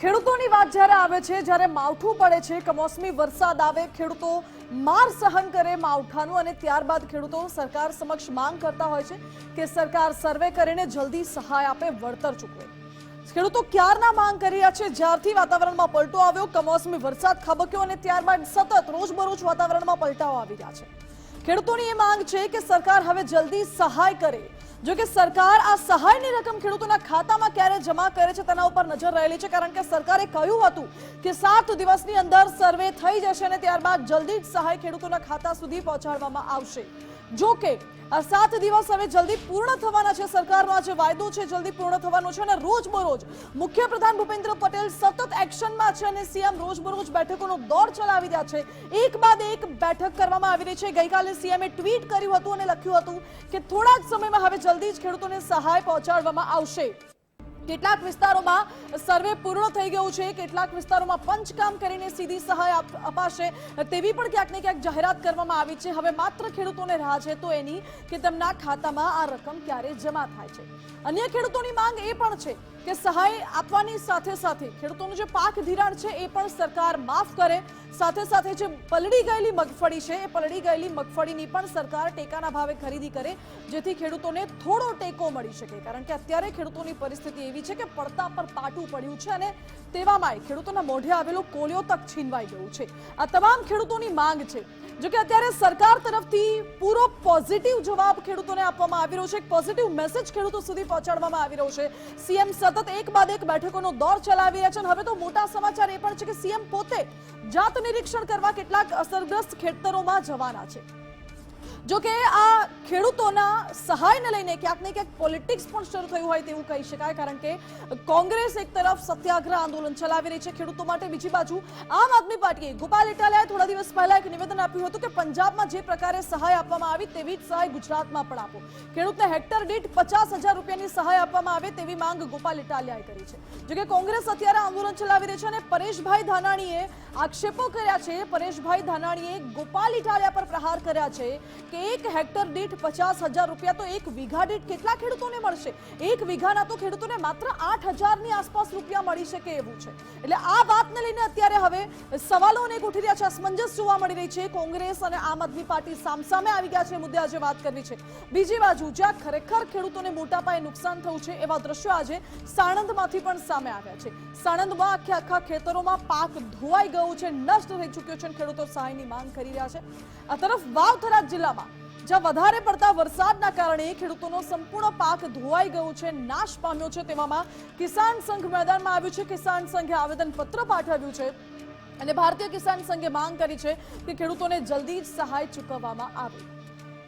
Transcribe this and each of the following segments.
ખેડૂતોની વાત જ્યારે આવે છે, જ્યારે માવઠું પડે છે, કમોસમી વરસાદ આવે, ખેડૂતો માર સહન કરે માવઠાનું અને ત્યારબાદ ખેડૂતો સરકાર સમક્ષ માંગ કરતા હોય છે કે સરકાર સર્વે કરીને જલ્દી સહાય આપે, વળતર ચૂકવે. ખેડૂતો ક્યારના માંગ કરી છે? જ્યારથી વાતાવરણમાં પલટો આવ્યો, કમોસમી વરસાદ ખાબક્યો અને ત્યારબાદ સતત રોજબરોજ વાતાવરણમાં પલટાઓ આવી રહ્યા છે. ખેડૂતોની એ માંગ છે કે સરકાર હવે જલ્દી સહાય કરે જો કે સરકાર આ સહાયની રકમ ખેડૂતોના ખાતામાં ક્યારે જમા કરે છે તેના ઉપર નજર રહેલી છે, કારણ કે સરકારે કહ્યું હતું કે સાત દિવસની અંદર સર્વે થઈ જશે અને ત્યારબાદ જલ્દી જ સહાય ખેડૂતોના ખાતા સુધી પહોંચાડવામાં આવશે. જો કે આ સાત દિવસ હવે જલ્દી પૂર્ણ થવાના છે સરકારનો આ જે વાયદો છે, જલ્દી પૂર્ણ થવાનો છે અને રોજબરોજ મુખ્યપ્રધાન ભૂપેન્દ્ર પટેલ સતત એક્શનમાં છે અને સીએમ રોજબરોજ બેઠકોનો દોર ચલાવી રહ્યા છે. એક બાદ એક બેઠક કરવામાં આવી રહી છે. ગઈકાલે સીએમએ ટ્વીટ કર્યું હતું અને લખ્યું હતું કે થોડા જ સમયમાં હવે જલ્દી જ ખેડૂતોને સહાય પહોંચાડવામાં આવશે. કેટલાક વિસ્તારોમાં સર્વે પૂર્ણ થઈ ગયું છે. કેટલાક વિસ્તારોમાં પંચકામ કરીને સીધી સહાય અપાશે તેવી પણ ક્યાંક ને ક્યાંક જાહેરાત કરવામાં આવી છે. હવે માત્ર ખેડૂતોને રાહ છે તો એની કે તેમના ખાતામાં આ રકમ ક્યારે જમા થાય છે. અન્ય ખેડૂતોની માંગ એ પણ છે કે સહાય આપવાની સાથે સાથે ખેડૂતોનું જે પાક ધિરાણ છે એ પણ સરકાર માફ કરે. સાથે સાથે જે પલળી ગયેલી મગફળી છે એ પલળી ગયેલી મગફળીની પણ સરકાર ટેકાના ભાવે ખરીદી કરે, જેથી ખેડૂતોને થોડો ટેકો મળી શકે. કારણ કે અત્યારે ખેડૂતોની પરિસ્થિતિ એવી છે કે પડતા પર પાટું પડ્યું છે અને તેવામાં ખેડૂતોના મોઢે આવેલો કોલિયો તક છીનવાઈ ગયું છે. આ તમામ ખેડૂતોની માંગ છે. જો કે અત્યારે સરકાર તરફથી પૂરો પોઝિટિવ જવાબ ખેડૂતોને આપવામાં આવી રહ્યો છે. એક પોઝિટિવ મેસેજ ખેડૂતો સુધી પહોંચાડવામાં આવી રહ્યો છે. સીએમ સતત એક બાદ એક બેઠકોનો દોર ચલાવી રહ્યા છે હવે તો મોટા સમાચાર એ પણ છે કે સીએમ પોતે જાત નિરીક્ષણ કરવા કેટલાક અસરગ્રસ્ત ખેતરોમાં જવાના છે. જો કે આ ખેડૂતોના સહાયને લઈને ક્યાંક ને ક્યાંક પોલિટિક્સ પણ શરૂ થયું હોય તેવું કહી શકાય, કારણ કે કોંગ્રેસ એક તરફ સત્યાગ્રહ આંદોલન ચલાવી રહી છે ખેડૂતો માટે. બીજી બાજુ આમ આદમી પાર્ટીએ ગોપાલ ઇટાલિયાએ થોડા દિવસ પહેલા એક નિવેદન આપ્યું હતું કે પંજાબમાં જે પ્રકારે સહાય આપવામાં આવી તેવી જ સહાય ગુજરાતમાં પણ આપો. ખેડૂતને હેક્ટર દીઠ પચાસ હજાર રૂપિયાની સહાય આપવામાં આવે તેવી માંગ ગોપાલ ઇટાલિયાએ કરી છે. જો કે કોંગ્રેસ અત્યારે આંદોલન ચલાવી રહી છે અને પરેશભાઈ ધાનાણીએ આક્ષેપો કર્યા છે. પરેશભાઈ ધાનાણીએ ગોપાલ ઇટાલિયા પર પ્રહાર કર્યા છે કે એક હેક્ટર દીઠ પચાસ હજાર રૂપિયા તો એક વીઘા દીઠ કેટલા ખેડૂતોને મળશે? એક વીઘાના તો ખેડૂતોને માત્ર આઠ હજારની આસપાસ રૂપિયા મળી શકે એવું છે. એટલે આ વાતને લઈને અત્યારે હવે સવાલો અનેક ઉઠી રહ્યા છે. અસમંજસ જોવા મળી રહી છે. કોંગ્રેસ અને આમ આદમી પાર્ટી સામસામે આવી ગયા છે. મુદ્દે આજે વાત કરવી છે. બીજી બાજુ, જ્યાં ખરેખર ખેડૂતોને મોટા પાયે નુકસાન થયું છે, એવા દ્રશ્યો આજે સાણંદમાંથી પણ સામે આવ્યા છે. સાણંદમાં આખે આખા ખેતરોમાં પાક ધોવાઈ ગયું છે. નષ્ટ થઈ ચૂક્યો છે ખેડૂતો સહાયની માંગ કરી રહ્યા છે. આ તરફ વાવથરા જિલ્લામાં જ્યાં વધારે પડતા વરસાદના કારણે ખેડૂતોનો સંપૂર્ણ પાક ધોવાઈ ગયો છે, નાશ પામ્યો છે. તેવામાં કિસાન સંઘ મેદાનમાં આવ્યું છે. કિસાન સંઘે આવેદન પત્ર પાઠવ્યું છે અને ભારતીય કિસાન સંઘે માંગ કરી છે કે ખેડૂતોને જલ્દી જ સહાય ચૂકવવામાં આવે.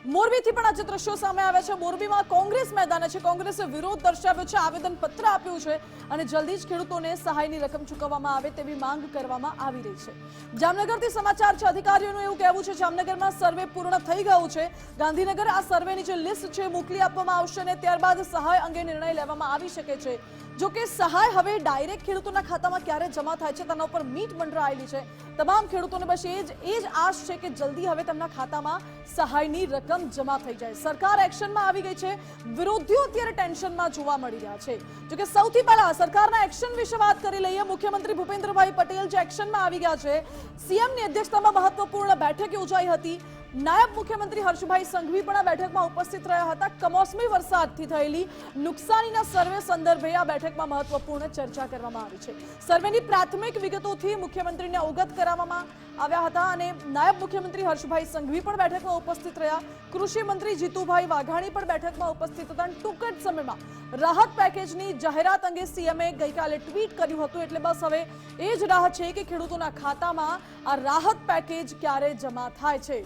મોરબીથી પણ આજે દ્રશ્યો સામે આવ્યા છે. મોરબીમાં કોંગ્રેસ મેદાને છે. કોંગ્રેસે વિરોધ દર્શાવ્યો છે. આવેદન પત્ર આપ્યું છે અને જલ્દી જ ખેડૂતોને સહાયની રકમ ચૂકવવામાં આવે તેવી માંગ કરવામાં આવી રહી છે. જામનગરથી સમાચાર છે. અધિકારીઓનું એવું કહેવું છે, જામનગરમાં સર્વે પૂર્ણ થઈ ગયું છે. ગાંધીનગર આ સર્વેની જે લિસ્ટ છે, મોકલી આપવામાં આવશે અને ત્યારબાદ સહાય અંગે નિર્ણય લેવામાં આવી શકે છે. જો કે સહાય હવે ડાયરેક્ટ ખેડૂતોના ખાતામાં ક્યારે જમા થાય છે તેના ઉપર મીટ મંડરાયેલી છે. તમામ ખેડૂતોને બસ એ જ એ જ આશ છે કે જલ્દી હવે તેમના ખાતામાં સહાયની રકમ જમા થઈ જાય. સરકાર એક્શનમાં આવી ગઈ છે. વિરોધીઓ અત્યારે ટેન્શનમાં જોવા મળી રહ્યા છે. જો કે સૌથી પહેલા સરકારના એક્શન વિશે વાત કરી લઈએ. મુખ્યમંત્રી ભૂપેન્દ્રભાઈ પટેલ જે એક્શનમાં આવી ગયા છે, સીએમની અધ્યક્ષતામાં મહત્વપૂર્ણ બેઠક યોજાઈ હતી. નાયબ મુખ્યમંત્રી હર્ષભાઈ સંઘવી પણ આ બેઠકમાં ઉપસ્થિત રહ્યા હતા. કમોસમી વરસાદથી થયેલી નુકસાનીના સર્વે સંદર્ભે આ બેઠકમાં મહત્વપૂર્ણ ચર્ચા કરવામાં આવી છે. સર્વેની પ્રાથમિક વિગતોથી મુખ્યમંત્રીને અવગત કરાવવામાં આવ્યા હતા અને નાયબ મુખ્યમંત્રી હર્ષભાઈ સંઘવી પણ બેઠકમાં ઉપસ્થિત રહ્યા. કૃષિ મંત્રી જીતુભાઈ વાઘાણી પણ બેઠકમાં ઉપસ્થિત હતા ટૂંક જ સમયમાં રાહત પેકેજની જાહેરાત અંગે સીએમએ ગઈકાલે ટ્વીટ કર્યું હતું. એટલે બસ હવે એ જ રાહ છે કે ખેડૂતોના ખાતામાં આ રાહત પેકેજ ક્યારે જમા થાય છે.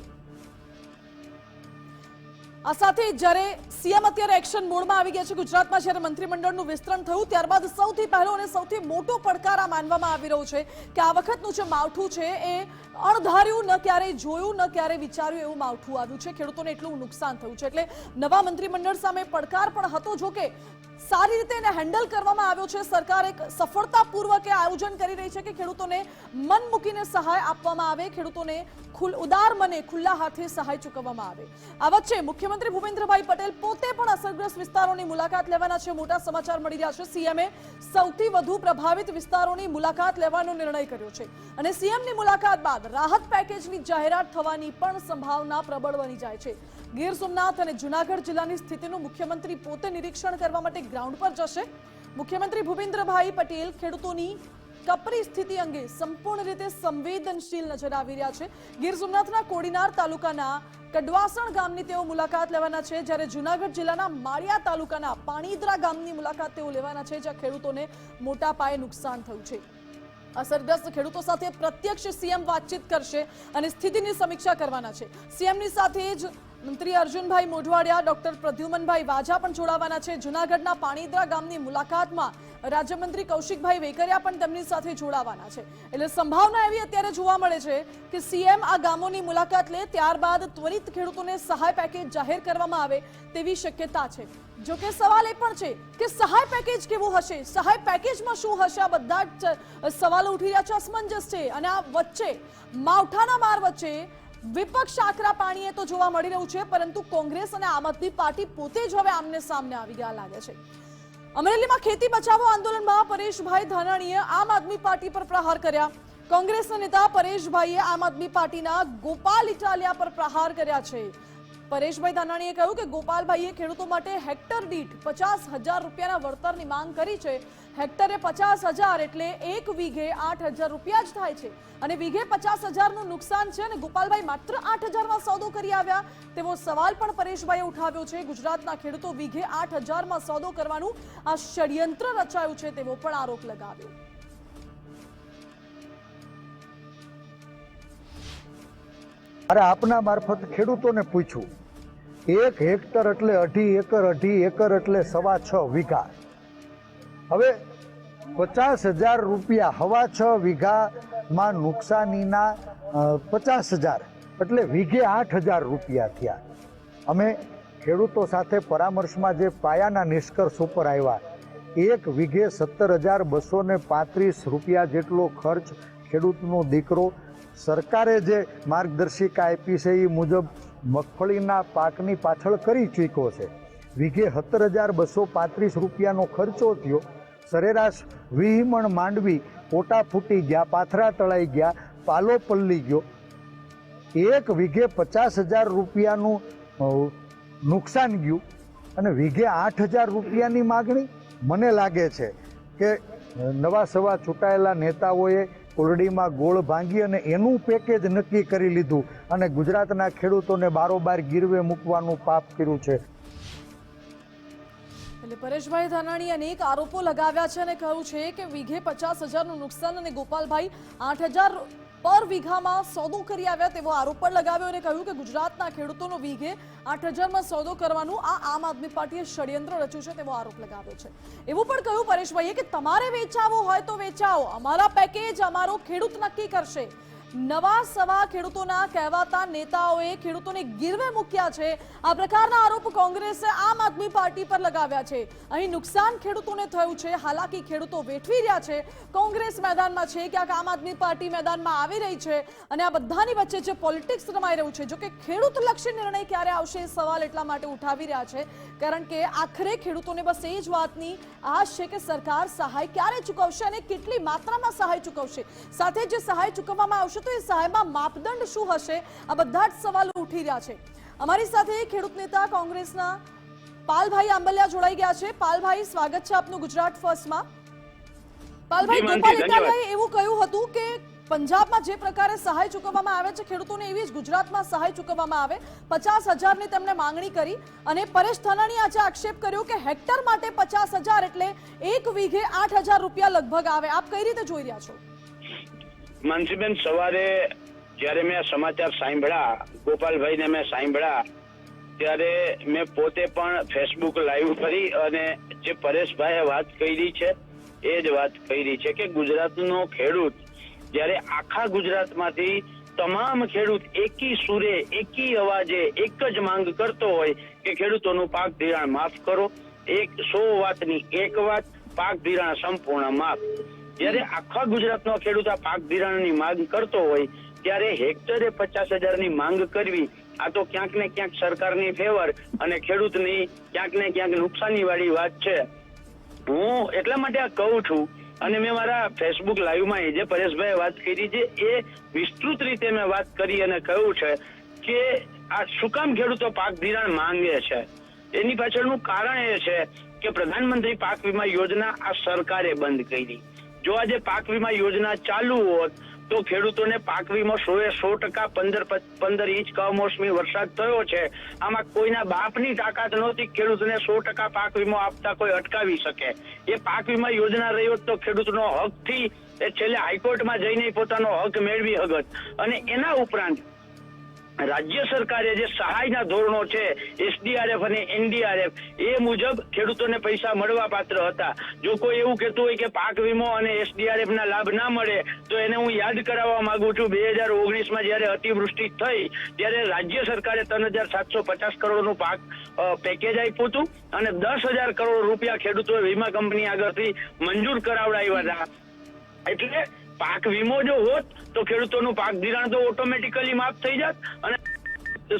સાથે જ્યારે સીએમ અત્યારે એક્શન મોડમાં આવી ગયા છે ગુજરાતમાં જ્યારે મંત્રીમંડળનું વિસ્તરણ થયું, ત્યારબાદ સૌથી પહેલો અને સૌથી મોટો પડકાર આ માનવામાં આવી રહ્યો છે કે આ વખતનું જે માવઠું છે એ અણધાર્યું ન ક્યારેય જોયું, ન ક્યારેય વિચાર્યું એવું માવઠું આવ્યું છે. ખેડૂતોને એટલું નુકસાન થયું છે. એટલે નવા મંત્રીમંડળ સામે પડકાર પણ હતો જો કે સારી રીતે એને હેન્ડલ કરવામાં આવ્યો છે. સરકાર એક સફળતાપૂર્વક આયોજન કરી રહી છે કે ખેડૂતોને મન મૂકીને સહાય આપવામાં આવે, ખેડૂતોને ઉદાર મને ખુલ્લા હાથે સહાય ચૂકવવામાં આવે. આ વચ્ચે મુખ્યમંત્રી ભૂપેન્દ્રભાઈ પટેલ પોતે પણ અસરગ્રસ્ત વિસ્તારોની મુલાકાત લેવાના છે. મોટા સમાચાર મળી રહ્યા છે. સીએમએ સૌથી વધુ પ્રભાવિત વિસ્તારોની મુલાકાત લેવાનો નિર્ણય કર્યો છે અને સીએમની મુલાકાત બાદ રાહત પેકેજની જાહેરાત થવાની પણ સંભાવના પ્રબળ બની જાય છે. ગીર સોમનાથ અને જુનાગઢ જિલ્લાની સ્થિતિનું મુખ્યમંત્રી પોતે નિરીક્ષણ કરવા માટે ગ્રાઉન્ડ પર જશે. મુખ્યમંત્રી ભૂપેન્દ્રભાઈ પટેલ ખેડૂતોની કપરી સ્થિતિ અંગે સંપૂર્ણ રીતે સંવેદનશીલ નજર આવી રહ્યા છે. ગીર સોમનાથના કોડીનાર તાલુકાના કડવાસણ ગામની તેઓ મુલાકાત લેવાના છે, જ્યારે જુનાગઢ જિલ્લાના માળિયા તાલુકાના પાણીદ્રા ગામની મુલાકાત તેઓ લેવાના છે, જ્યાં ખેડૂતોને મોટા પાયે નુકસાન થયું છે. અસરગ્રસ્ત ખેડૂતો સાથે પ્રત્યક્ષ સીએમ વાતચીત કરશે અને સ્થિતિની સમીક્ષા કરવાના છે. સીએમની સાથે જ મંત્રી અર્જુનભાઈ મોઢવાડિયા, ડોક્ટર પ્રદ્યુમનભાઈ વાજા પણ જોડાવાના છે. જુનાગઢના પાણીદ્રા ગામની મુલાકાતમાં રાજ્યમંત્રી કૌશિકભાઈ વેકરિયા પણ તેમની સાથે જોડાવાના છે. એટલે સંભાવના એવી અત્યારે જોવા મળે છે કે સીએમ આ ગામોની મુલાકાત લે, ત્યારબાદ ત્વરિત ખેડૂતોને સહાય પેકેજ જાહેર કરવામાં આવે તેવી શક્યતા છે. જો કે સવાલ એ પણ છે કે સહાય પેકેજ કેવું હશે? સહાય પેકેજમાં શું હશે? આ બધા જ સવાલો ઉઠી રહ્યા છે, અસમંજસ છે. અને આ વચ્ચે, માવઠાના માર વચ્ચે વિપક્ષ આકરા પાણીએ તો જોવા મળી રહ્યું છે, પરંતુ કોંગ્રેસ અને આમ આદમી પાર્ટી પોતે જ હવે આમને સામને આવી ગયા લાગે છે. અમરેલીમાં ખેતી બચાવો આંદોલનમાં પરેશભાઈ ધાનાણીએ આમ આદમી પાર્ટી પર પ્રહાર કર્યા. કોંગ્રેસના નેતા પરેશભાઈએ આમ આદમી પાર્ટીના ગોપાલ ઇટાલિયા પર પ્રહાર કર્યા છે. પરેશભાઈ ધાનાણીએ કહ્યું કે ગોપાલભાઈએ ખેડૂતો માટે હેક્ટર દીઠ પચાસ હજાર રૂપિયાના વળતરની માંગ કરી છે. હેક્ટરે પચાસ હજાર એટલે એક વીઘે આઠ હજાર રૂપિયા જ થાય છે. અને વીઘે પચાસ હજારનું નુકસાન છે અને ગોપાલભાઈ માત્ર આઠ હજારમાં સોદો કરી આવ્યા. તેવો સવાલ પણ પરેશભાઈએ ઉઠાવ્યો છે. ગુજરાતના ખેડૂતો વીઘે આઠ હજારમાં સોદો કરવાનું આ ષડયંત્ર રચાયું છે તેવો પણ આરોપ લગાવ્યો. અરે આપના મારફત ખેડૂતોને પૂછ્યું એક હેક્ટર એટલે અઢી એકર અઢી એકર એટલે સવા છ વીઘા. હવે પચાસ હજાર રૂપિયા હવા છ વીઘામાં નુકસાનીના પચાસ હજાર એટલે વીઘે આઠ હજાર રૂપિયા થયા. અમે ખેડૂતો સાથે પરામર્શમાં જે પાયાના નિષ્કર્ષ ઉપર આવ્યા, એક વીઘે સત્તર હજાર બસો પાંત્રીસ રૂપિયા જેટલો ખર્ચ ખેડૂતનો દીકરો સરકારે જે માર્ગદર્શિકા આપી છે એ મુજબ મગફળીના પાકની પાછળ કરી ચૂક્યો છે. વીઘે સત્તર હજાર બસો પાંત્રીસ રૂપિયાનો ખર્ચો થયો. સરેરાશ વિહીમણ માંડવી પોટા ફૂટી ગયા, પાથરા તળાઈ ગયા, પાલો પલ્લી ગયો. એક વીઘે પચાસ હજાર રૂપિયાનું નુકસાન ગયું અને વીઘે આઠ હજાર રૂપિયાની માગણી. મને લાગે છે કે નવા સવા ચૂંટાયેલા નેતાઓએ કોરડીમાં ગોળ ભાંગી અને એનું પેકેજ નક્કી કરી લીધું અને ગુજરાતના ખેડૂતોને બારોબાર ગીરવે મૂકવાનું પાપ કર્યું છે. એટલે પરેશભાઈ ધાનાણી અનેક આરોપો લગાવ્યા છે અને કહ્યું છે કે વીઘે પચાસ હજારનું નુકસાન અને ગોપાલભાઈ આઠ હજાર પર વીઘામાં સોદો કરી આવ્યા તેવો આરોપ પણ લગાવ્યો અને કહ્યું કે ગુજરાતના ખેડૂતોનો વીઘે આઠ હજારમાં સોદો કરવાનું આ આમ આદમી પાર્ટીએ ષડયંત્ર રચ્યું છે તેવો આરોપ લગાવ્યો છે. એવું પણ કહ્યું પરેશભાઈએ કે તમારે વેચાવું હોય તો વેચાવો. અમારા પેકેજ અમારો ખેડૂત નક્કી કરશે. નવા સવા ખેડૂતોના કહેવાતા નેતાઓએ ખેડૂતોને ગીરવે મૂક્યા છે. આ પ્રકારના આરોપ કોંગ્રેસે આમ આદમી પાર્ટી પર લગાવ્યા છે. અહીં નુકસાન ખેડૂતોને થયું છે. હાલાકી ખેડૂતો વેઠવી રહ્યા છે. કોંગ્રેસ મેદાનમાં છે ક્યાંક આમ આદમી પાર્ટી મેદાનમાં આવી રહી છે અને આ બધાની વચ્ચે જે પોલિટિક્સ રમાઈ રહ્યું છે, જો કે ખેડૂત લક્ષી નિર્ણય ક્યારે આવશે એ સવાલ એટલા માટે ઉઠાવી રહ્યા છે. કારણ કે આખરે ખેડૂતોને બસ એ જ વાતની આશ છે કે સરકાર સહાય ક્યારે ચૂકવશે અને કેટલી માત્રામાં સહાય ચૂકવશે. સાથે જે સહાય ચૂકવવામાં આવશે તો એ સહાયમાં માપદંડ શું હશે? આ બધા જ સવાલો ઉઠી રહ્યા છે. અમારી સાથે ખેડૂત નેતા કોંગ્રેસના પાલભાઈ આંબલિયા જોડાઈ ગયા છે. પાલભાઈ સ્વાગત છે આપનું ગુજરાત ફર્સ્ટમાં. પાલભાઈ ગોપાલ ઇટાલિયાએ એવું કહ્યું હતું કે પંજાબમાં જે પ્રકારે સહાય ચૂકવવામાં આવે છે ખેડૂતોને એવી જ ગુજરાતમાં સહાય ચૂકવવામાં આવે. પચાસ હજારની તેમણે માંગણી કરી અને પરેશ ધાનાણીએ આજે આક્ષેપ કર્યો કે હેક્ટર માટે પચાસ હજાર એટલે એક વીઘે આઠ હજાર રૂપિયા લગભગ આવે. આપ કઈ રીતે જોઈ રહ્યા છો? માનસીબેન, સવારે જ્યારે મેં સમાચાર સાંભળ્યા, ગોપાલભાઈને મેં સાંભળ્યા, ત્યારે મેં પોતે પણ ફેસબુક લાઈવ કરી અને જે પરેશભાઈએ વાત કરી છે, એ જ વાત કરી છે કે ગુજરાતનો ખેડૂત, જ્યારે આખા ગુજરાતમાંથી તમામ ખેડૂત એકી સુરે, એકી અવાજે, એક જ માંગ કરતો હોય કે ખેડૂતોનું પાક ધિરાણ માફ કરો. એક સો વાતની એક વાત, પાક ધિરાણ સંપૂર્ણ માફ. જ્યારે આખા ગુજરાતનો ખેડૂત આ પાક ધિરાણની માંગ કરતો હોય, ત્યારે હેક્ટરે પચાસ હજારની માંગ કરવી, આ તો ક્યાંક ને ક્યાંક સરકારની ફેવર અને ખેડૂતની ક્યાંક ને ક્યાંક નુકસાની વાત છે. હું એટલા માટે આ કહું છું, અને મેં મારા ફેસબુક લાઈવમાં જે પરેશભાઈ વાત કરી છે, એ વિસ્તૃત રીતે મેં વાત કરી અને કહ્યું છે કે આ શું કામ ખેડૂતો પાક ધિરાણ માંગે છે? એની પાછળનું કારણ એ છે કે પ્રધાનમંત્રી પાક વીમા યોજના આ સરકારે બંધ કરી. જો આજે પાક વીમા યોજના ચાલુ હોત, તો ખેડૂતોને પાક વીમો સો એ સો ટકા પંદર પંદર ઇંચ કમોસમી વરસાદ થયો છે. આમાં કોઈના બાપની તાકાત નહોતી ખેડૂતને સો ટકા પાક વીમો આપતા કોઈ અટકાવી શકે. એ પાક વીમા યોજના રહી હોત તો ખેડૂતનો હકથી, એ છેલ્લે હાઈકોર્ટમાં જઈને પોતાનો હક મેળવી હગત અને એના ઉપરાંત રાજ્ય સરકારે જે સહાયના ધોરણો છે, એસડીઆરએફ અને એનડીઆરએફ, એ મુજબ ખેડૂતોને પૈસા મળવા પાત્ર હતા. જો કોઈ એવું કહેતું હોય કે પાક વીમો અને એસડીઆરએફ ના લાભ ના મળે, તો એને હું યાદ કરાવવા માંગુ છું. બે હજાર ઓગણીસમાં જયારે અતિવૃષ્ટિ થઈ, ત્યારે રાજ્ય સરકારે ત્રણ હજાર સાતસો પચાસ કરોડનું પાક પેકેજ આપ્યું હતું અને દસ હજાર કરોડ રૂપિયા ખેડૂતોએ વીમા કંપની આગળથી મંજૂર કરાવડાવ્યા હતા. એટલે પાક વીમો જો હોત તો ખેડૂતોનું પાક ધિરાણ તો ઓટોમેટિકલી માફ થઈ જાત અને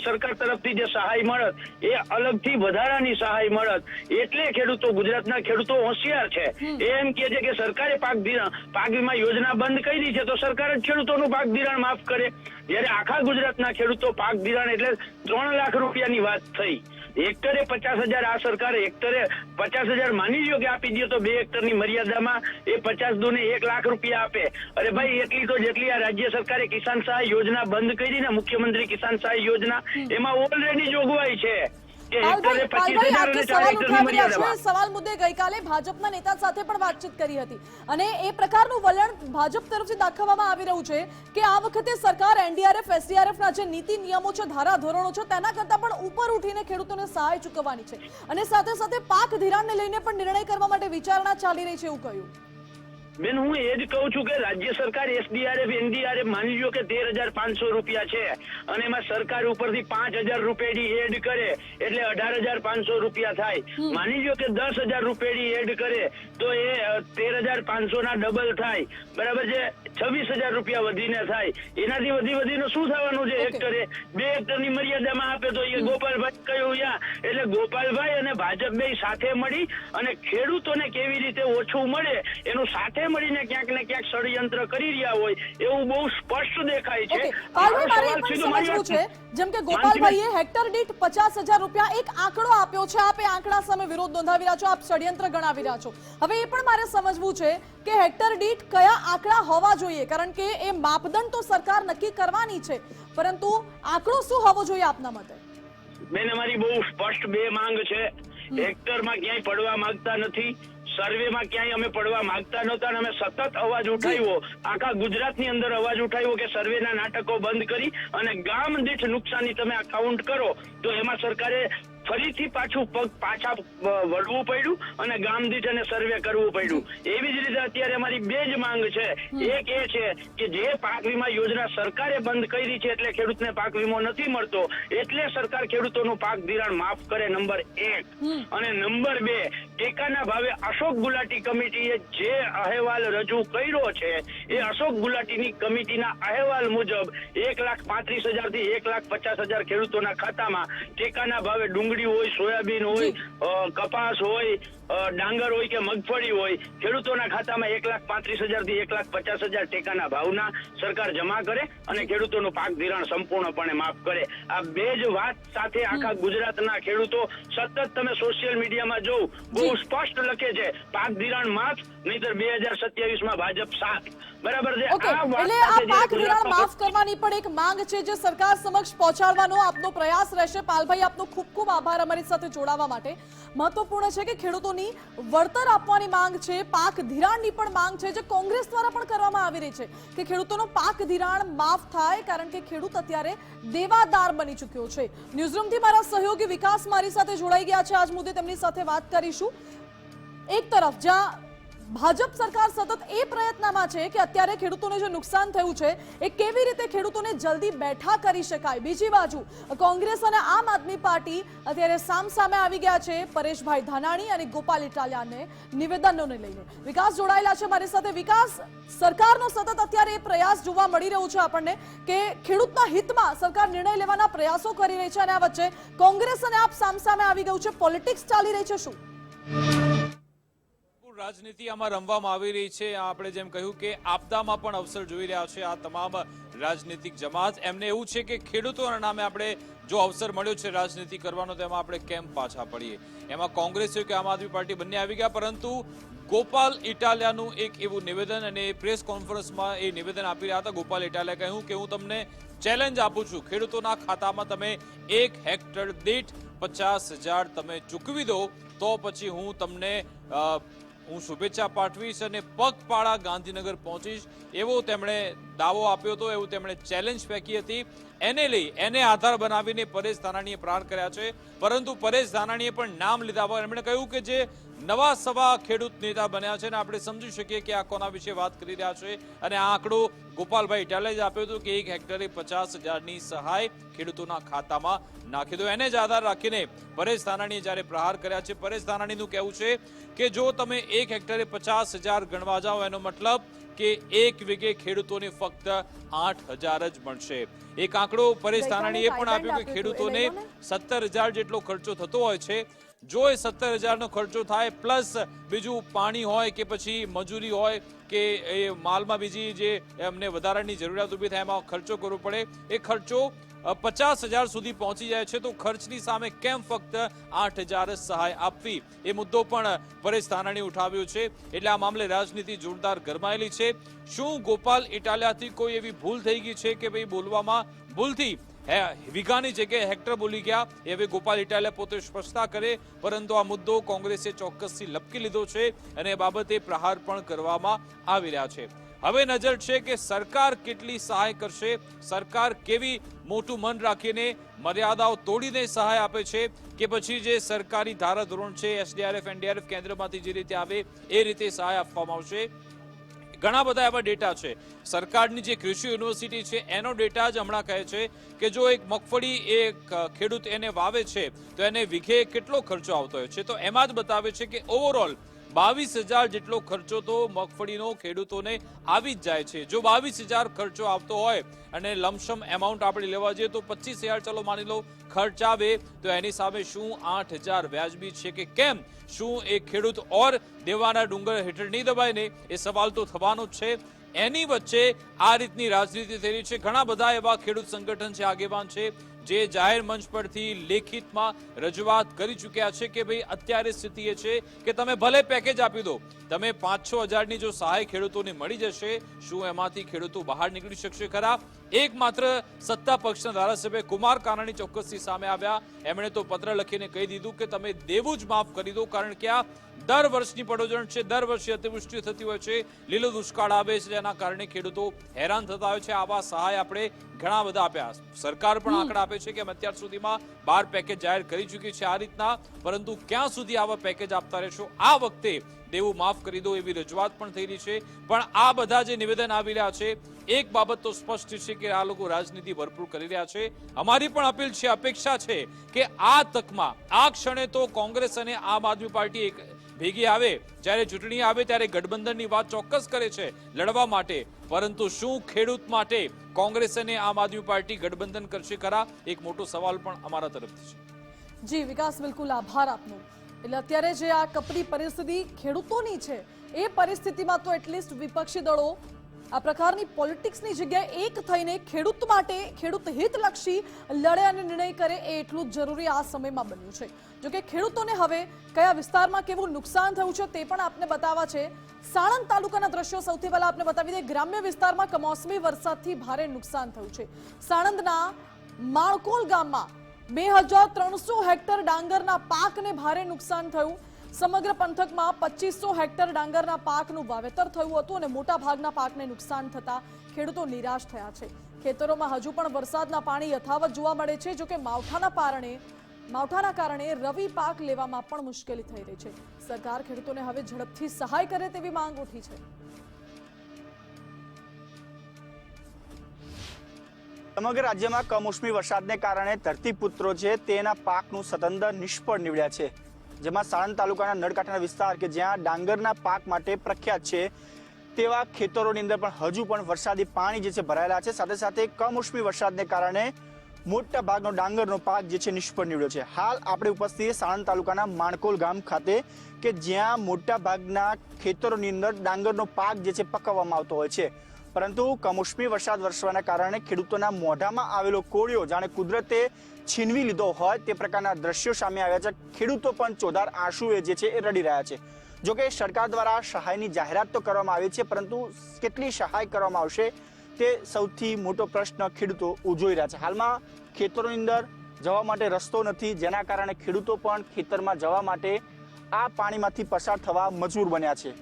સરકાર તરફથી જે સહાય મળત એ અલગથી વધારાની સહાય મળત. એટલે ખેડૂતો ગુજરાતના ખેડૂતો હોશિયાર છે. એ એમ કે છે કે સરકારે પાક ધિરાણ પાક વીમા યોજના બંધ કરી છે તો સરકાર જ ખેડૂતોનું પાક ધિરાણ માફ કરે. જ્યારે આખા ગુજરાતના ખેડૂતો પાક ધિરાણ એટલે ત્રણ લાખ રૂપિયાની વાત થઈ. હેક્ટરે પચાસ હજાર આ સરકારે હેક્ટરે પચાસ હજાર માની લો કે આપી દે તો બે હેક્ટરની મર્યાદામાં એ પચાસ દુને એક લાખ રૂપિયા આપે. અરે ભાઈ એટલી તો જેટલી આ રાજ્ય સરકારે કિસાન સહાય યોજના બંધ કરી ને મુખ્યમંત્રી કિસાન સહાય યોજના એમાં ઓલરેડી જોગવાઈ છે. સવાલ મુદ્દે ગઈકાલે ભાજપના નેતા સાથે પણ વાતચીત કરી હતી. અને એ પ્રકારનું વલણ ભાજપ તરફથી દાખવવામાં આવી રહ્યું છે કે આ વખતે સરકાર એનડીઆરએફ એસડીઆરએફ ના જે નીતિ નિયમો છે ધારા ધોરણો છે તેના કરતા પણ ઉપર ઉઠીને ખેડૂતોને સહાય ચૂકવવાની છે. અને સાથે સાથે પાક ધિરાણને લઈને પણ નિર્ણય કરવા માટે વિચારણા ચાલી રહી છે એવું કહ્યું. બેન હું એ જ કહું છું કે રાજ્ય સરકાર એસડીઆરએફ એનડીઆરએફ માની લો કે તેર હજાર પાંચસો રૂપિયા છે. અને એમાં સરકાર ઉપરથી પાંચ હજાર રૂપિયાની એડ કરે એટલે અઢાર હજાર પાંચસો રૂપિયા થાય. માની લો કે દસ હજાર રૂપિયાની એડ કરે તો એ તેર હજાર પાંચસો ના ડબલ થાય. બરાબર છે? છવ્વીસ હજાર રૂપિયા વધીને થાય. એનાથી વધી વધીને શું થવાનું છે હેક્ટરે બે હેક્ટરની મર્યાદામાં આપે તો એ ગોપાલભાઈ કહ્યું યા એટલે ગોપાલભાઈ અને ભાજપ બે સાથે મળી અને ખેડૂતોને કેવી રીતે ઓછું મળે એનું સાથે મળીને ક્યાંક ને ક્યાંક ષડયંત્ર કરી રહ્યા હોય એવું બહુ સ્પષ્ટ દેખાય છે. જેમ કે ગોપાલભાઈએ હેક્ટર દીઠ પચાસ હજાર રૂપિયા એક આંકડો આપ્યો છે. આપે આંકડા સામે વિરોધ નોંધાવી રહ્યા છો આપ ષડયંત્ર ગણાવી રહ્યા છો. હવે એ પણ મારે સમજવું છે કે હેક્ટર દીઠ કયા આંકડા હોવા જોઈએ? કારણ કે એ માપદંડ તો સરકાર નક્કી કરવાની છે. પરંતુ આંકડો શું હોવો જોઈએ આપના મતે? બેન અમારી બહુ સ્પષ્ટ બે માંગ છે. હેક્ટરમાં ક્યાંય પડવા માંગતા નથી. સર્વેમાં ક્યાંય અમે પડવા માંગતા નહોતા અને અમે સતત અવાજ ઉઠાવ્યો. આખા ગુજરાતની અંદર અવાજ ઉઠાવ્યો કે સર્વેના નાટકો બંધ કરી અને ગામ દીઠ નુકસાની તમે અકાઉન્ટ કરો તો એમાં સરકારે ફરીથી પાછું પગ પાછા વળવું પડ્યું અને ગામ દીઠ અને સર્વે કરવું પડ્યું. એવી જ રીતે અત્યારે અમારી બે જ માંગ છે. એક એ છે કે જે પાક વીમા યોજના સરકારે બંધ કરી છે એટલે ખેડૂતને પાક વીમો નથી મળતો એટલે સરકાર ખેડૂતોનું પાક ધિરાણ માફ કરે નંબર એક. અને નંબર બે ટેકાના ભાવે અશોક ગુલાટી કમિટીએ જે અહેવાલ રજૂ કર્યો છે એ અશોક ગુલાટીની કમિટીના અહેવાલ મુજબ એક લાખ પાંત્રીસ હજારથી એક લાખ પચાસ હજાર ખેડૂતોના ખાતામાં ટેકાના ભાવે ડુંગળી હોય સોયાબીન હોય કપાસ હોય ડાંગર હોય કે મગફળી હોય ખેડૂતોના ખાતામાં એક લાખ પાંત્રીસ હજારથી એક લાખ પચાસ હજાર ટેકાના ભાવના સરકાર જમા કરે અને ખેડૂતોનું પાક ધિરાણ સંપૂર્ણપણે માફ કરે. આ બે જ વાત સાથે આખા ગુજરાતના ખેડૂતો સતત તમે સોશિયલ મીડિયામાં જોવ બહુ સ્પષ્ટ લખે છે પાક ધિરાણ માફ નહીતર બે હજાર સત્યાવીસમાં ભાજપ સાત બરાબર છે. એટલે આ પાક ધિરાણ માફ કરવાની પણ એક માંગ છે જે સરકાર સમક્ષ પહોંચાડવાનો આપનો પ્રયાસ રહેશે. પાલભાઈ આપનો ખૂબ ખૂબ આભાર અમારી સાથે જોડાવા માટે. મહત્વપૂર્ણ છે કે ખેડૂતોની વળતર આપવાની માંગ છે પાક ધિરાણની પણ માંગ છે જે કોંગ્રેસ દ્વારા પણ કરવામાં આવી રહી છે કે ખેડૂતોનો પાક ધિરાણ માફ થાય કારણ કે ખેડૂત અત્યારે દેવાદાર બની ચૂક્યો છે. ન્યૂઝરૂમથી મારા સહયોગી વિકાસ મારી સાથે જોડાઈ ગયા છે. આજ મુદ્દે તેમની સાથે વાત કરીશું. એક તરફ જ્યાં ભાજપ સરકાર સતત એ પ્રયત્નમાં છે કે અત્યારે ખેડૂતોને જે નુકસાન થયું છે, એ કેવી રીતે ખેડૂતોને જલ્દી બેઠા કરી શકાય? બીજી બાજુ, કોંગ્રેસ અને આમ આદમી પાર્ટી અત્યારે સામસામે આવી ગયા છે, પરેશભાઈ ધાનાણી અને ગોપાલ ઇટાલિયાને નિવેદનોને લઈને. વિકાસ જોડાયેલા છે મારી સાથે. વિકાસ, સરકારનો સતત અત્યારે એ પ્રયાસ જોવા મળી રહ્યું છે આપણને કે ખેડૂતના હિતમાં સરકાર નિર્ણય લેવાના પ્રયાસો કરી રહી છે અને આ વચ્ચે કોંગ્રેસ અને આપ સામ સામે આવી ગયું છે. પોલિટિક્સ ચાલી રહી છે શું? રાજનીતિ આમાં રમવામાં આવી રહી છે. આપણે જેમ કહ્યું કે આપદામાં પણ અવસર જોઈ રહ્યા છે આ તમામ રાજનીતિક જમાત. એમને એવું છે કે ખેડૂતોના નામે આપણે જો અવસર મળ્યો છે રાજનીતિ કરવાનો, તો એમાં આપણે કેમ પાછા પડીએ? એમાં કોંગ્રેસ કે આમ આદમી પાર્ટી બંને આવી ગયા, પરંતુ ગોપાલ ઇટાલિયાનું એક એવું નિવેદન અને પ્રેસ કોન્ફરન્સમાં એ નિવેદન આપી રહ્યા હતા. ગોપાલ ઇટાલિયા કહ્યું કે હું તમને ચેલેન્જ આપું છું. ખેડૂતોના ખાતામાં તમે એક હેક્ટર દીઠ પચાસ હજાર તમે ચૂકવી દો, તો પછી હું તમને હું શુભેચ્છા પાઠવીશ અને પગપાળા ગાંધીનગર પહોંચીશ. એવો તેમણે દાવો આપ્યો હતો, એવું તેમણે ચેલેન્જ ફેંકી હતી. એને લઈ, એને આધાર બનાવીને પરેશ ધાનાણીએ પ્રહાર કર્યા છે. પરંતુ પરેશ ધાનાણીએ પણ નામ લીધા હોય એમણે કહ્યું કે જે નવા સવા ખેડૂત નેતા બન્યા છે ને આપણે સમજી શકીએ કે આ કોના વિશે વાત કરી રહ્યા છે. અને આ આંકડો ગોપાલભાઈ ઇટાલે જ આપ્યો હતો કે એક હેક્ટરે પચાસ હજારની સહાય ખેડૂતોના ખાતામાં નાખી દો. એને જ આધાર રાખીને પરેશ ધાનાણીએ જ્યારે પ્રહાર કર્યા છે, પરેશ ધાનાણીનું કહેવું છે કે જો તમે એક હેક્ટરે પચાસ હજાર ગણવા જાઓ, એનો મતલબ કે એક વીઘે ખેડૂતોને ફક્ત આઠ હજાર જ મળશે એક આંકડો પરેશ ધાનાણીએ પણ આપ્યો કે ખેડૂતોને. સત્તર હજાર જેટલો ખર્ચો થતો હોય છે જો એ સત્તર હજારનો ખર્ચો થાય, પ્લસ બીજું પાણી હોય કે પછી મજૂરી હોય કે એ માલમાં બીજી જે એમને વધારાની જરૂરિયાત ઊભી થાય, એમાં ખર્ચો કરવો પડે. એ ખર્ચો પચાસ હજાર સુધી પહોંચી જાય છે, તો ખર્ચની સામે કેમ ફક્ત આઠ હજાર સહાય આપવી? એ મુદ્દો પણ પરેશ ધાનાણી ઉઠાવ્યો છે. એટલે આ મામલે રાજનીતિ જોરદાર ગરમાયેલી છે. શું ગોપાલ ઇટાલિયાથી કોઈ એવી ભૂલ થઈ ગઈ છે કે ભાઈ બોલવામાં ભૂલથી વીઘાની જગ્યાએ હેક્ટર બોલી ગયા. એ હવે ગોપાલ ઇટાલિયા પોતે સ્પષ્ટતા કરે, પરંતુ આ મુદ્દો કોંગ્રેસે ચોક્કસથી લપકી લીધો છે અને એ બાબતે પ્રહાર પણ કરવામાં આવી રહ્યા છે. હવે નજર છે કે સરકાર કેટલી સહાય કરશે, સરકાર કેવી મોટું મન રાખીને મર્યાદાઓ તોડીને સહાય આપે છે કે પછી જે સરકારી ધારાધોરણ છે, એસડીઆરએફ, એનડીઆરએફ કેન્દ્રમાંથી જે રીતે આવે, એ રીતે સહાય આપવામાં આવશે? ઘણા બધા એવા ડેટા છે. સરકારની જે કૃષિ યુનિવર્સિટી છે, એનો ડેટા જ હમણાં કહે છે કે જો એક મગફળી એક ખેડૂત એને વાવે છે, તો એને વીઘે કેટલો ખર્ચો આવતો હોય છે? તો એમાં જ બતાવે છે કે ઓવરઓલ બાવીસ હજાર જેટલો ખર્ચો તો મગફળીનો ખેડૂતોને આવી જ જાય છે. જો બાવીસ હજાર ખર્ચો આવતો હોય અને લમસમ એમાઉન્ટ આપણે લેવા જઈએ તો પચીસ હજાર, ચાલો માની લો, ખર્ચ આવે, તો એની સામે શું આઠ હજાર વ્યાજબી છે કે કેમ? શું એ ખેડૂત ઓર દેવાના ડુંગર હેઠળ નહીં દબાય ને? એ સવાલ તો થવાનો જ છે. એની વચ્ચે આ રીતની રાજનીતિ થઈ રહી છે. ઘણા બધા એવા ખેડૂત સંગઠન છે, આગેવાન છે. જે જાહેર મંચ પરથી લેખિતમાં રજૂઆત કરી ચૂક્યા છે કે ભાઈ અત્યારે સ્થિતિ એ છે કે તમે ભલે પેકેજ આપી દો, તમે પાંચ છ હજારની જો સહાય ખેડૂતોને મળી જશે, શું એમાંથી ખેડૂતો બહાર નીકળી શકશે ખરા? એકમાત્ર સત્તા પક્ષના ધારાસભ્ય કુમાર કાનાણી ચોક્કસથી સામે આવ્યા. એમણે તો પત્ર લખીને કહી દીધું કે તમે દેવું જ માફ કરી દો, કારણ કે આ દર વર્ષની પડોજણ છે, દર વર્ષે અતિવૃષ્ટિ થતી હોય છે, લીલો દુષ્કાળ આવે છે, જેના કારણે ખેડૂતો હેરાન થતા હોય છે. આવા સહાય આપણે ઘણા બધા આપ્યા. સરકાર પણ આંકડા આપે છે કે અમે અત્યાર સુધીમાં બાર પેકેજ જાહેર કરી ચૂકી છે આ રીતના, પરંતુ ક્યાં સુધી આવા પેકેજ આપતા રહેશો? આ વખતે દેવું માફ કરી દો એવી રજૂઆત પણ થઈ રહી છે. પણ આ બધા જે નિવેદન આવી રહ્યા છે, એક બાબત તો સ્પષ્ટ છે કે આ લોકો રાજનીતિ ભરપૂર કરી રહ્યા છે. અમારી પણ અપીલ છે, અપેક્ષા છે કે આ તકમાં, આ ક્ષણે તો કોંગ્રેસ અને આમ આદમી પાર્ટી એક ભેગી આવે. જ્યારે ચૂંટણી આવે ત્યારે ગઠબંધનની વાત ચોક્કસ કરે છે લડવા માટે. પરંતુ શું ખેડૂત માટે કોંગ્રેસ અને આમ આદમી પાર્ટી ગઠબંધન કરશે ખરા? એક મોટો સવાલ પણ અમારા તરફથી છે. જી, વિકાસ, બિલકુલ આભાર આપનો. એટલે અત્યારે જે આ કપરી પરિસ્થિતિ ખેડૂતોની છે, એ પરિસ્થિતિમાં તો એટલીસ્ટ વિપક્ષી દળો આ પ્રકારની પોલિટિક્સની જગ્યાએ એક થઈને ખેડૂત માટે ખેડૂત હિતલક્ષી લડે અને નિર્ણય કરે એ એટલું જ જરૂરી આ સમયમાં બન્યું છે. જોકે ખેડૂતોને હવે કયા વિસ્તારમાં કેવું નુકસાન થયું છે તે પણ આપને બતાવવા છે. સાણંદ તાલુકાના દ્રશ્યો સૌથી પહેલા આપને બતાવી દે ગ્રામ્ય વિસ્તારમાં કમોસમી વરસાદથી ભારે નુકસાન થયું છે. સાણંદના માણકોલ ગામમાં બે હજાર ત્રણસો હેક્ટર ડાંગરના પાકને ભારે નુકસાન થયું. સમગ્ર પંથકમાં પચીસો હેક્ટર ડાંગરના પાકનું વાવેતર થયું હતું અને મોટા ભાગના પાકને નુકસાન થતા ખેડૂતો નિરાશ થયા છે. ખેતરોમાં હજુ પણ વરસાદના પાણી યથાવત જોવા મળે છે જોકે માવઠાના કારણે માવઠાના કારણે રવિ પાક લેવામાં પણ મુશ્કેલી થઈ રહી છે. સરકાર ખેડૂતોને હવે ઝડપથી સહાય કરે તેવી માંગ ઉઠી છે. સમગ્ર રાજ્યમાં કમોસમી વરસાદને કારણે ધરતીપુત્રો છે તેના પાકનું સતંદર નિષ્ફળ નીવડ્યા છે. જેમાં સાણંદ તાલુકાના નળકાંઠાના વિસ્તાર કે જ્યાં ડાંગરના પાક માટે પ્રખ્યાત છે તેવા ખેતરોની અંદર પણ હજુ પણ વરસાદી પાણી જે છે ભરાયેલા છે. સાથે સાથે કમોસમી વરસાદને કારણે મોટા ભાગનો ડાંગરનો પાક જે છે નિષ્ફળ નીવડ્યો છે. હાલ આપણે ઉપસ્થિત સાણંદ તાલુકાના માણકોલ ગામ ખાતે કે જ્યાં મોટા ભાગના ખેતરોની અંદર ડાંગરનો પાક જે છે પકવવામાં આવતો હોય છે. પરંતુ કમોસમી વરસાદ વરસવાના કારણે ખેડૂતોના મોઢામાં આવેલો કોળિયો જાણે કુદરતે છીનવી લીધો હોય તે પ્રકારના દ્રશ્યો સામે આવ્યા છે. ખેડૂતો પણ ચોધાર આંસુએ જે છે એ રડી રહ્યા છે. જોકે સરકાર દ્વારા સહાયની જાહેરાત તો કરવામાં આવી છે, પરંતુ કેટલી સહાય કરવામાં આવશે તે સૌથી મોટો પ્રશ્ન ખેડૂતો ઉજોઈ રહ્યા છે. હાલમાં ખેતરોની અંદર જવા માટે રસ્તો નથી, જેના કારણે ખેડૂતો પણ ખેતરમાં જવા માટે આ પાણીમાંથી પસાર થવા મજબૂર બન્યા છે.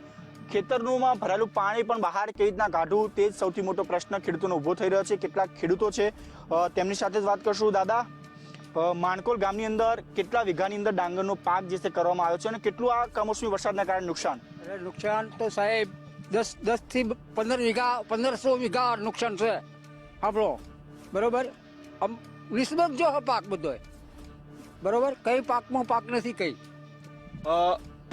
ખેતરનુંમાં ભરાયેલું પાણી પણ બહાર કેવી રીતના કાઢવું તે જ સૌથી મોટો પ્રશ્ન ખેડૂતોનો ઊભો થઈ રહ્યો છે. કેટલાક ખેડૂતો છે તેમની સાથે જ વાત કરશું દાદા. માણકોલ ગામની અંદર કેટલા વીઘાની અંદર ડાંગરનો પાક જે છે કરવામાં આવ્યો છે અને કેટલું આ કમોસમી વરસાદના કારણે નુકસાન? નુકસાન તો સાહેબ દસ દસથી પંદર વીઘા પંદરસો વીઘા નુકસાન છે આપણો. બરોબર? આમ નિસ્બત જો હે પાક બધો બરોબર? કઈ પાકમાં પાક નથી કઈ? અ,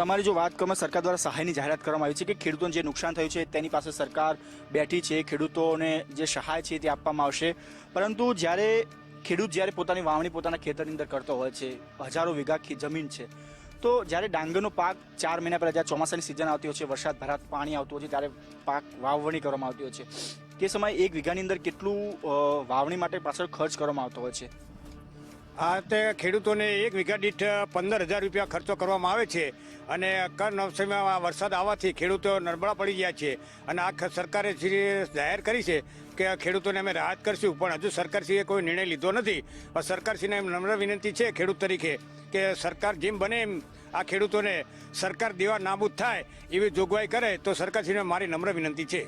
તમારી જો વાત કરવામાં સરકાર દ્વારા સહાયની જાહેરાત કરવામાં આવી છે કે ખેડૂતોને જે નુકસાન થયું છે તેની પાસે સરકાર બેઠી છે, ખેડૂતોને જે સહાય છે તે આપવામાં આવશે. પરંતુ જ્યારે ખેડૂત જ્યારે પોતાની વાવણી પોતાના ખેતરની અંદર કરતો હોય છે, હજારો વીઘા જમીન છે, તો જ્યારે ડાંગરનો પાક ચાર મહિના પહેલાં જ્યારે ચોમાસાની સિઝન આવતી હોય છે, વરસાદ, ભરાત, પાણી આવતું હોય છે, ત્યારે પાક વાવણી કરવામાં આવતી હોય છે. તે સમયે એક વીઘાની અંદર કેટલું વાવણી માટે પાછળ ખર્ચ કરવામાં આવતો હોય છે? આ તે ખેડૂતોને એક વીઘા દીઠ પંદર હજાર રૂપિયા ખર્ચો કરવામાં આવે છે અને કમનસીબમાં વરસાદ આવવાથી ખેડૂતો નરબળા પડી ગયા છે. અને આ સરકારે શ્રી જાહેર કરી છે કે ખેડૂતોને અમે રાહત કરશું, પણ હજુ સરકારશ્રીએ કોઈ નિર્ણય લીધો નથી. પણ સરકારશ્રીને એમ નમ્ર વિનંતી છે ખેડૂત તરીકે કે સરકાર જેમ બને એમ આ ખેડૂતોને સરકાર દેવા નાબૂદ થાય એવી જોગવાઈ કરે તો સરકારશ્રીને મારી નમ્ર વિનંતી છે.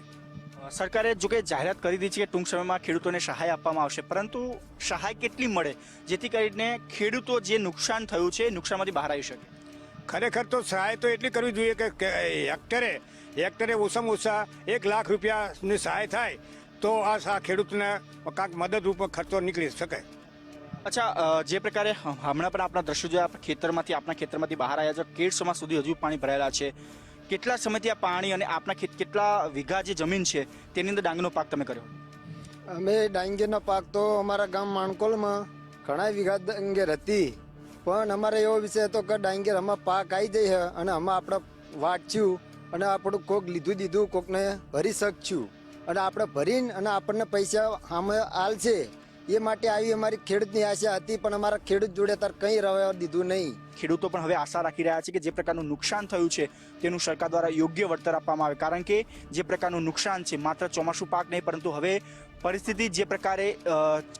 સરકારે જો કે જાહેરાત કરી દીધી છે કે ટૂંક સમયમાં ખેડૂતોને સહાય આપવામાં આવશે પરંતુ સહાય કેટલી મળે જેથી કરીને ખેડૂતો જે નુકસાન થયું છે એ નુકસાનમાંથી બહાર આવી શકે? ખરેખર તો સહાય તો એટલી કરવી જોઈએ કે હેક્ટરે હેક્ટરે ઓછામાં ઓછા એક લાખ રૂપિયાની સહાય થાય તો આ સા ખેડૂતને કાંઈક મદદરૂપ ખર્ચો નીકળી શકે. અચ્છા જે પ્રકારે હમણાં પણ આપણા દ્રશ્યો જોયા ખેતરમાંથી આપણા ખેતરમાંથી બહાર આવ્યા છે કેડસોમાં સુધી હજુ પાણી ભરાયેલા છે. કેટલા સમયથી આ પાણી અને આપણા ખેત કેટલા વીઘા જે જમીન છે, તેની અંદર ડાંગનો પાક તમે કર્યો? અમે ડાંગરનો પાક તો અમારા ગામ માણકોલમાં ઘણા વીઘા ડાંગેર હતી પણ અમારે એવો વિષય હતો કે ડાંગેર અમે પાક આવી જઈ છે અને અમે આપણે વાંચ્યું અને આપણું કોક લીધું દીધું, કોકને ભરી શકશું. અને આપણે ભરીને અને આપણને પૈસા આમાં આલ છે. એ માટે આવી અમારી ખેડૂતની આશા હતી, પણ અમારા ખેડૂત જોડે તાર કંઈ રહેવા દીધું નહીં. ખેડૂતો પણ હવે આશા રાખી રહ્યા છે કે જે પ્રકારનું નુકસાન થયું છે, તેનું સરકાર દ્વારા યોગ્ય વળતર આપવામાં આવે. કારણ કે જે પ્રકારનું નુકસાન છે, માત્ર ચોમાસું પાક નહીં, પરંતુ હવે પરિસ્થિતિ જે પ્રકારે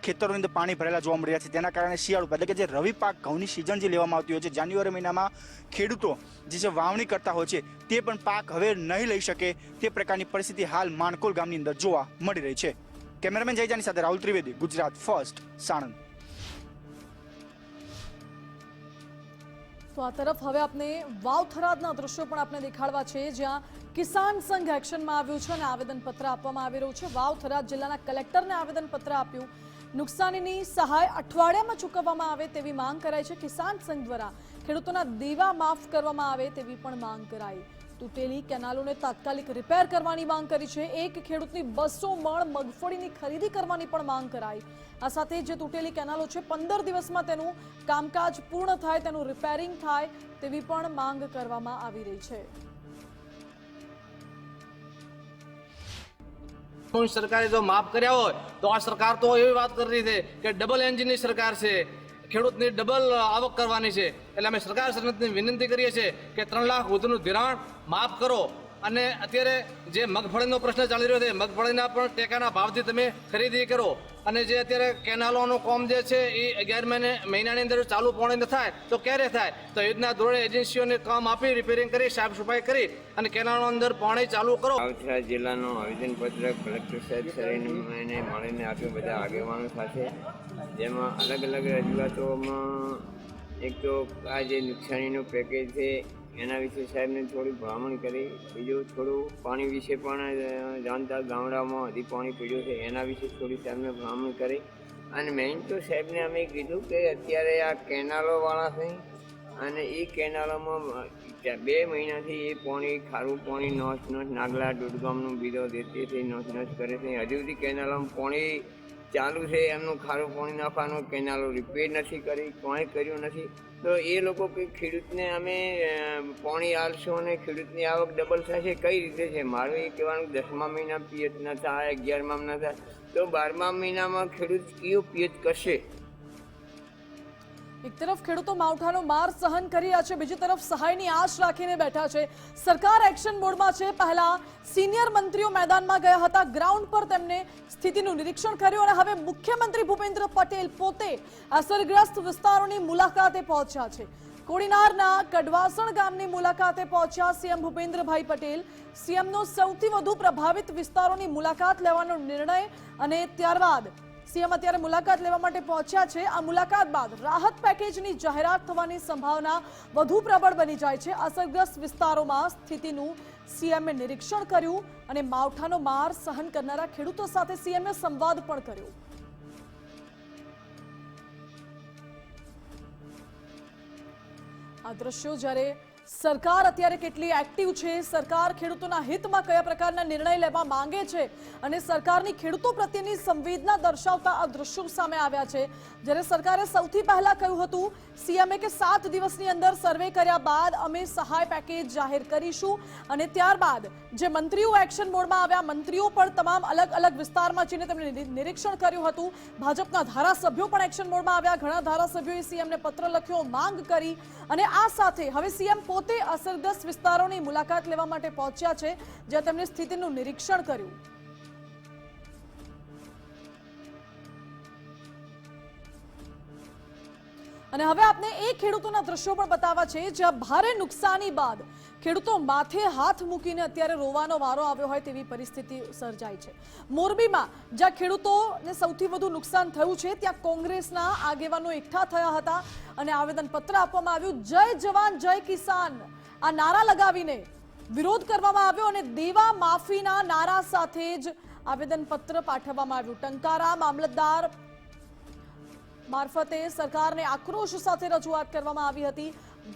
ખેતરોની અંદર પાણી ભરેલા જોવા મળી રહ્યા છે, તેના કારણે શિયાળુ એટલે કે જે રવિ પાક, ઘઉંની સિઝન જે લેવામાં આવતી હોય છે, જાન્યુઆરી મહિનામાં ખેડૂતો જે છે વાવણી કરતા હોય છે, તે પણ પાક હવે નહીં લઈ શકે, તે પ્રકારની પરિસ્થિતિ હાલ માણકોલ ગામની અંદર જોવા મળી રહી છે. કેમેરામેન જયજાની સાથે રાહુલ ત્રિવેદી, ગુજરાત ફર્સ્ટ, સાણંદ. તો આ તરફ હવે આપણે વાવથરાદના દ્રશ્યો પણ આપણે દેખાડવા છે, જ્યાં કિસાન સંઘ એક્શનમાં આવ્યું છે અને આવેદનપત્ર આપવામાં આવી રહ્યું છે. વાવથરાદ જિલ્લાના કલેક્ટરને આવેદનપત્ર આપ્યું. નુકસાનીની સહાય અઠવાડિયામાં ચૂકવવામાં આવે તેવી માંગ કરાઈ છે. કિસાન સંઘ દ્વારા ખેડૂતોના દેવા માફ કરવામાં આવે તેવી પણ માંગ કરાઈ. તૂટેલી કેનાલોને તાત્કાલિક રિપેર કરવાની માંગ કરી છે. એક ખેડૂતની બસો મણ મગફળીની ખરીદી કરવાની પણ માંગ કરાઈ. આ સાથે જે તૂટેલી કેનાલો છે, પંદર દિવસમાં તેનું કામકાજ પૂર્ણ થાય, તેનું રિપેરિંગ થાય તેવી પણ માંગ કરવામાં આવી રહી છે. સરકારે જો માફ કર્યા હોય, તો આ સરકાર તો એવી વાત કરી રહી છે કે ડબલ એન્જિનની સરકાર છે. ખેડૂતની ડબલ આવક કરવાની છે. એટલે અમે સરકાર સરને વિનંતી કરીએ છીએ કે ત્રણ લાખ વધુનું ધિરાણ માફ કરો. અને અત્યારે જે મગફળીનો પ્રશ્ન ચાલી રહ્યો છે, મગફળીના પણ ટેકાના ભાવથી તમે ખરીદી કરો. અને જે અત્યારે કેનાલોનું કોમ જે છે, એ અગિયાર મહિને, મહિનાની અંદર ચાલુ પોણે થાય, તો ક્યારે થાય? તો યુદ્ધના ધોરણે એજન્સીઓને કામ આપી રિપેરિંગ કરી, સાફ સફાઈ કરી અને કેનાલો અંદર પાણી ચાલુ કરો. આવથરા જિલ્લાનું આવેદનપત્ર કલેક્ટર સાહેબ શ્રીને મળીને આપ્યું બધા આગેવાનો સાથે. જેમાં અલગ અલગ રજૂઆતોમાં એક તો આ જે નુકસાનીનું પેકેજ છે એના વિશે સાહેબને થોડી ભલામણ કરી. બીજું થોડું પાણી વિશે પણ જાણતા ગામડામાં હજી પાણી પીડ્યું છે, એના વિશે થોડી સાહેબને ભલામણ કરી. અને મેઇન તો સાહેબને અમે કીધું કે અત્યારે આ કેનાલોવાળા છે, અને એ કેનાલોમાં બે મહિનાથી એ પાણી, ખારું પાણી નોચ નોચ નાગલા દૂધગામનું બીજો દેતી છે નોચ નોચ કરે છે. હજુ સુધી કેનાલોમાં પાણી ચાલુ છે, એમનું ખારું પાણી નાખવાનું કેનાલો રિપેર નથી કરી, કોઈ કર્યું નથી. તો એ લોકો કે ખેડૂતને અમે પાણી આલશું અને ખેડૂતની આવક ડબલ થશે. કઈ રીતે છે? મારું એ કહેવાનું દસમા મહિના પિયત ન થાય, અગિયારમાં ન થાય. તો બારમા મહિનામાં ખેડૂત કયો પિયત કરશે? એક તરફ ખેડૂતો માવઠાનો માર સહન કરી રહ્યા છે, બીજી તરફ સહાયની આશ રાખીને બેઠા છે. સરકાર એક્શન મોડમાં છે. પહેલા સિનિયર મંત્રીઓ મેદાનમાં ગયા હતા, ગ્રાઉન્ડ પર તેમને સ્થિતિનું નિરીક્ષણ કર્યું અને હવે મુખ્યમંત્રી ભૂપેન્દ્ર પટેલ પોતે અસરગ્રસ્ત વિસ્તારોની મુલાકાતે પહોંચ્યા છે. કોડીનારના કડવાસણ ગામની મુલાકાતે પહોંચ્યા સીએમ ભૂપેન્દ્રભાઈ પટેલ. સીએમનો સૌથી વધુ પ્રભાવિત વિસ્તારોની મુલાકાત લેવાનો નિર્ણય અને ત્યારબાદ સીએમ અત્યારે મુલાકાત લેવા માટે પહોંચ્યા છે. આ મુલાકાત બાદ રાહત પેકેજની જાહેરાત થવાની સંભાવના વધુ પ્રબળ બની જાય છે. અસરગ્રસ્ત વિસ્તારોમાં સ્થિતિનું સીએમએ નિરીક્ષણ કર્યું અને માવઠાનો માર સહન કરનારા ખેડૂતો સાથે સીએમએ સંવાદ પણ કર્યો. આ દ્રશ્યો જ્યારે સરકાર અત્યારે કેટલી એક્ટિવ છે? સરકાર ખેડૂતોના હિતમાં કયા પ્રકારના નિર્ણય લેવા માંગે છે? અને સરકારની ખેડૂતો પ્રત્યેની સંવેદના દર્શાવતા આ દ્રશ્યો સામે આવ્યા છે. જ્યારે સરકારે સૌથી પહેલા કહ્યું હતું સીએમએ કે સાત દિવસની અંદર સર્વે કર્યા બાદ અમે સહાય પેકેજ જાહેર કરીશું. અને ત્યારબાદ જે મંત્રીઓ એક્શન મોડમાં આવ્યા, મંત્રીઓ પણ તમામ અલગ અલગ વિસ્તારમાં જઈને તેમણે નિરીક્ષણ કર્યું હતું. ભાજપના ધારાસભ્યો પણ એક્શન મોડમાં આવ્યા. ઘણા ધારાસભ્યોએ સીએમને પત્ર લખ્યો, માંગ કરી. અને આ સાથે હવે સીએમ પોતે અસરગ્રસ્ત વિસ્તારોની મુલાકાત લેવા માટે પહોંચ્યા છે, જ્યાં તેમણે સ્થિતિનું નિરીક્ષણ કર્યું. અને હવે આપને એ ખેડૂતોના દ્રશ્યો પણ બતાવવા છે, જ્યાં ભારે નુકસાની બાદ ખેડૂતો માથે હાથ મૂકીને અત્યારે રોવાનો વારો આવ્યો હોય તેવી પરિસ્થિતિ સર્જાઈ છે. મોરબીમાં જ્યાં ખેડૂતોને સૌથી વધુ નુકસાન થયું છે, ત્યાં કોંગ્રેસના આગેવાનો એકઠા થયા હતા અને આવેદનપત્ર આપવામાં આવ્યું, જય જવાન, જય કિસાન. આ નારા લગાવીને વિરોધ કરવામાં આવ્યો અને દેવા માફીના નારા સાથે જ આવેદનપત્ર પાઠવવામાં આવ્યું. ટંકારા મામલતદાર મારફતે સરકારને આક્રોશ સાથે રજૂઆત કરવામાં આવી હતી.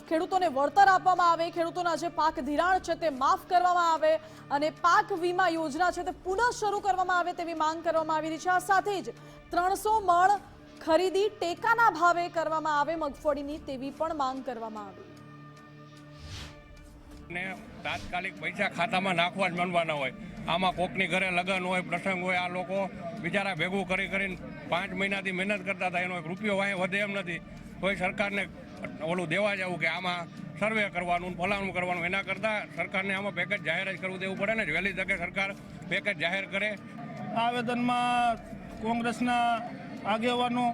ખેડૂતોને વળતર આપવામાં આવે, ખેડૂતોના જે પાક ધિરાણ છે તે માફ કરવામાં આવે અને પાક વીમા યોજના છે તે પુનઃ શરૂ કરવામાં આવે તેવી માંગ કરવામાં આવી રહી છે. આ સાથે જ ત્રણસો મણ ખરીદી ટેકાના ભાવે કરવામાં આવે મગફળીની તેવી પણ માંગ કરવામાં આવી. ને તાત્કાલિક પૈસા ખાતામાં નાખવા જ માનવાના હોય. આમાં કોકની ઘરે લગ્ન હોય, પ્રસંગ હોય, આ લોકો બિચારા ભેગું કરી કરીને પાંચ મહિનાથી મહેનત કરતા હતા. એનો એક રૂપિયો વાય વધે એમ નથી. કોઈ સરકારને ઓલું દેવા જવું કે આમાં સર્વે કરવાનું ભલામણ કરવાનું, એના કરતાં સરકારને આમાં પેકેજ જાહેર જ કરવું દેવું પડે ને? વહેલી તકે સરકાર પેકેજ જાહેર કરે. આવેદનમાં કોંગ્રેસના આગેવાનો,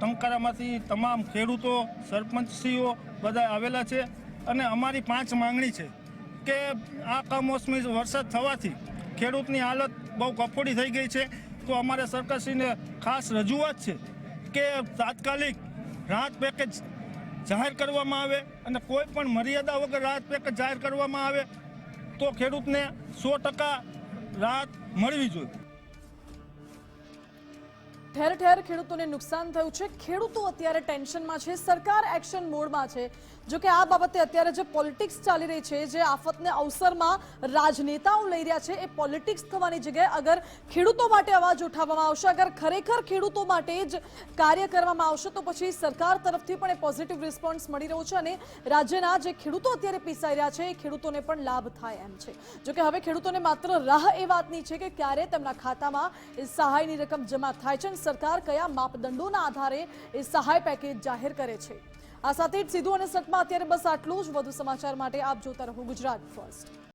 ટંકારામાંથી તમામ ખેડૂતો, સરપંચશ્રીઓ બધા આવેલા છે અને અમારી પાંચ માંગણી છે કે આ કમોસમી વરસાદ થવાથી ખેડૂતની હાલત બહુ કફોડી થઈ ગઈ છે. તો અમારે સરકારશ્રીને ખાસ રજૂઆત છે કે તાત્કાલિક રાહત પેકેજ જાહેર કરવામાં આવે અને કોઈ પણ મર્યાદા વગર રાહત પેકેજ જાહેર કરવામાં આવે, તો ખેડૂતને સો ટકા રાહત મળવી જોઈએ. ઠેર ઠેર ખેડૂતોને નુકસાન થયું છે. ખેડૂતો અત્યારે ટેન્શનમાં છે. સરકાર એક્શન મોડમાં છે. જો કે આ બાબતે અત્યારે જે પોલિટિક્સ ચાલી રહી છે, જે આફતને અવસરમાં રાજનેતાઓ લઈ રહ્યા છે, એ પોલિટિક્સ થવાની જગ્યાએ અગર ખેડૂતો માટે અવાજ ઉઠાવવામાં આવશે, અગર ખરેખર ખેડૂતો માટે જ કાર્ય કરવામાં આવશે, તો પછી સરકાર તરફથી પણ એ પોઝિટિવ રિસ્પોન્સ મળી રહ્યો છે અને રાજ્યના જે ખેડૂતો અત્યારે પીસાઈ રહ્યા છે, એ ખેડૂતોને પણ લાભ થાય એમ છે. જો કે હવે ખેડૂતોને માત્ર રાહ એ વાતની છે કે ક્યારે તેમના ખાતામાં એ સહાયની રકમ જમા થાય છે અને સરકાર કયા માપદંડોના આધારે એ સહાય પેકેજ જાહેર કરે છે. આ સાથે જ સીધું અને સટમાં અત્યારે બસ આટલું જ. વધુ સમાચાર માટે આપ જોતા રહો ગુજરાત ફર્સ્ટ.